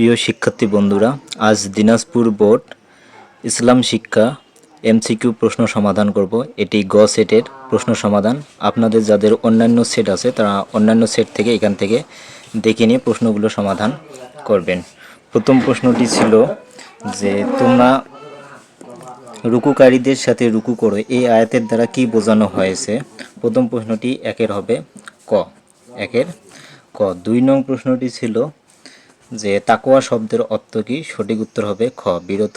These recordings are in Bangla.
প্রিয় শিক্ষার্থী বন্ধুরা, আজ দিনাজপুর বোর্ড ইসলাম শিক্ষা এমসিকিউ প্রশ্ন সমাধান করব। এটি গ সেটের প্রশ্ন সমাধান। আপনাদের যাদের অন্যান্য সেট আছে, তারা অন্যান্য সেট থেকে এখান থেকে দেখে নিয়ে প্রশ্নগুলো সমাধান করবেন। প্রথম প্রশ্নটি ছিল যে, তোমরা রুকুকারীদের সাথে রুকু করো, এই আয়াতের দ্বারা কি বোঝানো হয়েছে? প্রথম প্রশ্নটি একের হবে ক। একের ক। দুই নং প্রশ্নটি ছিল যে তাকোয়া শব্দের অর্থ কি? সঠিক উত্তর হবে খ, বিরত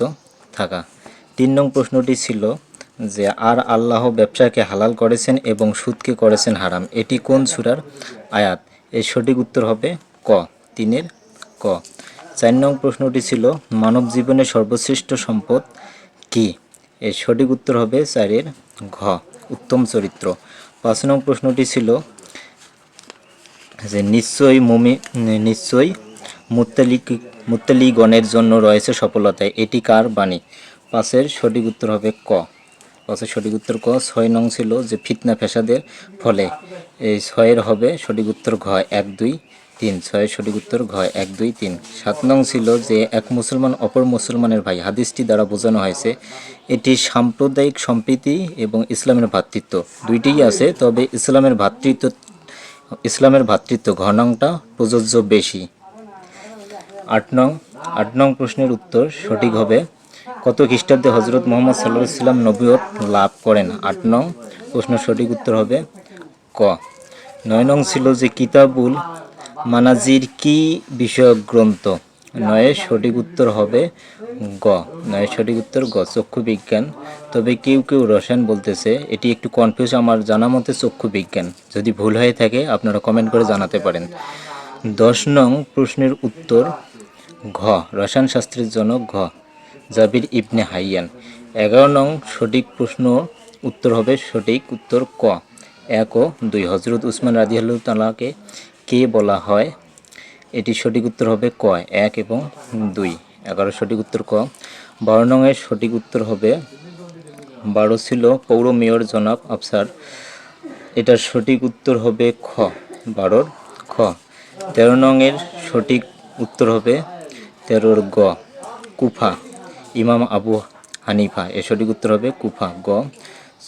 থাকা। তিন নং প্রশ্নটি ছিল যে, আর আল্লাহ ব্যবসাকে হালাল করেছেন এবং সুদকে করেছেন হারাম। এটি কোন সুরার আয়াত? এর সঠিক উত্তর হবে ক, তিনের ক। চার নং প্রশ্নটি ছিল, মানব জীবনের সর্বশ্রেষ্ঠ সম্পদ কি? এর সঠিক উত্তর হবে চারের ঘ, উত্তম চরিত্র। পাঁচ নং প্রশ্নটি ছিল যে, নিশ্চয়ই মমি নিশ্চয়ই মুত্তালিক মুত্তালিগণের জন্য রয়েছে সফলতা। এটি কার বাণী? পাশের সঠিক উত্তর হবে ক। পাশের সঠিক উত্তর ক। ছয় নং ছিল যে ফিতনা ফেসাদের ফলে। এই ছয়ের হবে সঠিক উত্তর ঘ। এক, দুই, তিন। ছয়ের সঠিক উত্তর ঘ। এক, দুই, তিন। সাত নং ছিল যে এক মুসলমান অপর মুসলমানের ভাই। হাদিসটি দ্বারা বোঝানো হয়েছে, এটি সাম্প্রদায়িক সম্প্রীতি এবং ইসলামের ভ্রাতৃত্ব দুইটিই আছে, তবে ইসলামের ভ্রাতৃত্ব ইসলামের ভ্রাতৃত্ব ঘনংটা প্রযোজ্য বেশি। আট নং আট নং প্রশ্নের উত্তর সঠিক হবে। কত খ্রিস্টাব্দে হজরত মোহাম্মদ সাল্লাহ ইসলাম নবীয়ত লাভ করেন? আট নং প্রশ্নের সঠিক উত্তর হবে ক। নয় নং ছিল যে কিতাবুল মানাজির কি বিষয়ক গ্রন্থ? নয়ের সঠিক উত্তর হবে গ। নয়ের সঠিক উত্তর গ, চক্ষু বিজ্ঞান। তবে কেউ কেউ রসায়ন বলতেছে, এটি একটু কনফিউজ আমার জানা মতে চক্ষু বিজ্ঞান। যদি ভুল হয়ে থাকে, আপনারা কমেন্ট করে জানাতে পারেন। দশ নং প্রশ্নের উত্তর ঘ, রসায়ন শাস্ত্রের জনক ঘ, জাবির ইবনে হাইয়ান। এগারো নং সঠিক প্রশ্ন উত্তর হবে সঠিক উত্তর ক। এক ও দুই হজরত উসমান রাজিয়াল্লাহ তালাকে কে বলা হয়? এটি সঠিক উত্তর হবে ক, এক এবং দুই। এগারো সঠিক উত্তর ক। বারো নংয়ের সঠিক উত্তর হবে, বারো ছিল পৌর মেয়র জনাব আফসার। এটার সঠিক উত্তর হবে খ, বারোর খ। তেরো নংয়ের সঠিক উত্তর হবে তেরোর গ, কুফা। ইমাম আবু হানিফা এর সঠিক উত্তর হবে কুফা। গ,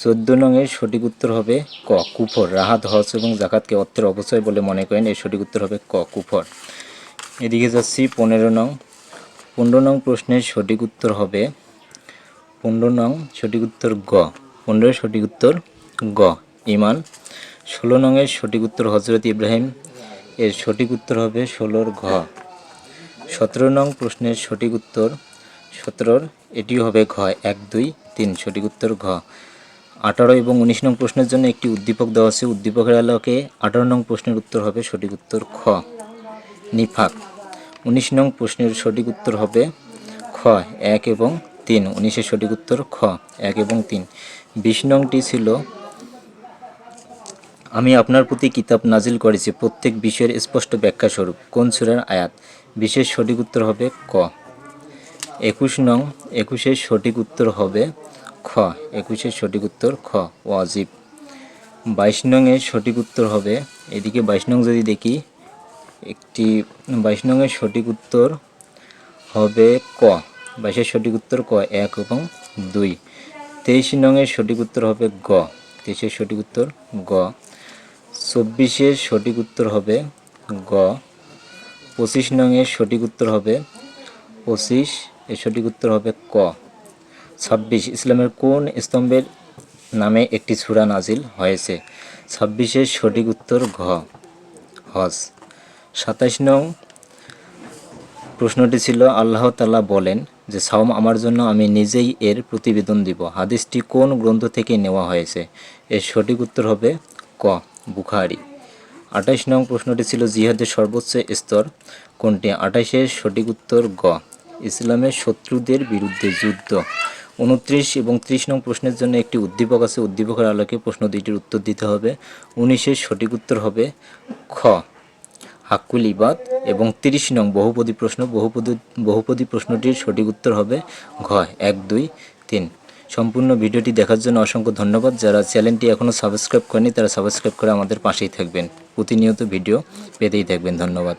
চোদ্দ নংয়ের সঠিক উত্তর হবে ক, কুফর। রাহাত, হজ এবং জাকাতকে অর্থের অবচয় বলে মনে করেন, এর সঠিক উত্তর হবে ক, কুফর। এদিকে যাচ্ছি পনেরো নং। পনেরো নং প্রশ্নের সঠিক উত্তর হবে পনেরো নং সঠিক উত্তর গ। পনেরো সঠিক উত্তর গ, ইমান। ষোলো নংয়ের সঠিক উত্তর হজরত ইব্রাহিম, এর সঠিক উত্তর হবে ষোলোর ঘ। সতেরো নং প্রশ্নের সঠিক উত্তর সতেরোর, এটিও হবে ঘ, এক, দুই, তিন, সঠিক উত্তর ঘ। আঠারো এবং উনিশ নং প্রশ্নের জন্য একটি উদ্দীপক দেওয়া আছে, উদ্দীপকের আলোকে আঠারো নং প্রশ্নের উত্তর হবে সঠিক উত্তর খ। নিফাক, উনিশ নং প্রশ্নের সঠিক উত্তর হবে খ, এক এবং তিন উনিশের সঠিক উত্তর খ, এক এবং তিন। বিশ নংটি ছিল, আমি আপনার প্রতি কিতাব নাজিল করেছি, প্রত্যেক বিষয়ের স্পষ্ট ব্যাখ্যা স্বরূপ কোন সুরার আয়াত? বিশেষ সঠিক উত্তর হবে ক। একুশ নং, একুশের সঠিক উত্তর হবে খ। একুশের সঠিক উত্তর খ, ওয়াজিব। বাইশ নংয়ের সঠিক উত্তর হবে, এদিকে বাইশ নং যদি দেখি, একটি, বাইশ নংয়ের সঠিক উত্তর হবে ক। বাইশের সঠিক উত্তর ক, এক এবং দুই। তেইশ নংয়ের সঠিক উত্তর হবে গ। তেইশের সঠিক উত্তর গ। চব্বিশের সঠিক উত্তর হবে গ। পঁচিশ নংয়ের সঠিক উত্তর হবে পঁচিশ এর সঠিক উত্তর হবে ক। ছাব্বিশ, ইসলামের কোন স্তম্ভের নামে একটি সূরা নাজিল হয়েছে? ছাব্বিশের সঠিক উত্তর ঘ, হজ। সাতাইশ নং প্রশ্নটি ছিল, আল্লাহ তাআলা বলেন যে, সাওম আমার জন্য আমি নিজেই এর প্রতিবেদন দিব। হাদিসটি কোন গ্রন্থ থেকে নেওয়া হয়েছে? এর সঠিক উত্তর হবে ক, বুখারি। আঠাইশ নং প্রশ্নটি ছিল জিহাদের সর্বোচ্চ স্তর। কোনটি? আঠাইশের সঠিক উত্তর গ। ইসলামের শত্রুদের বিরুদ্ধে যুদ্ধ। উনত্রিশ এবং ত্রিশ নং প্রশ্নের জন্য একটি উদ্দীপক আছে। উদ্দীপকের আলোকে প্রশ্ন দুইটির উত্তর দিতে হবে। উনিশের সঠিক উত্তর হবে খ। হাক্কুল ইবাদ এবং তিরিশ নং বহুপদী প্রশ্ন। বহুপদী বহুপদী প্রশ্নটির সঠিক উত্তর হবে ঘ। এক, দুই, তিন। সম্পূর্ণ ভিডিওটি দেখার জন্য অসংখ্য ধন্যবাদ। যারা চ্যানেলটি এখনও সাবস্ক্রাইব করেনি তারা সাবস্ক্রাইব করে আমাদের পাশেই থাকবেন। প্রতিনিয়ত ভিডিও পেতেই থাকবেন। ধন্যবাদ।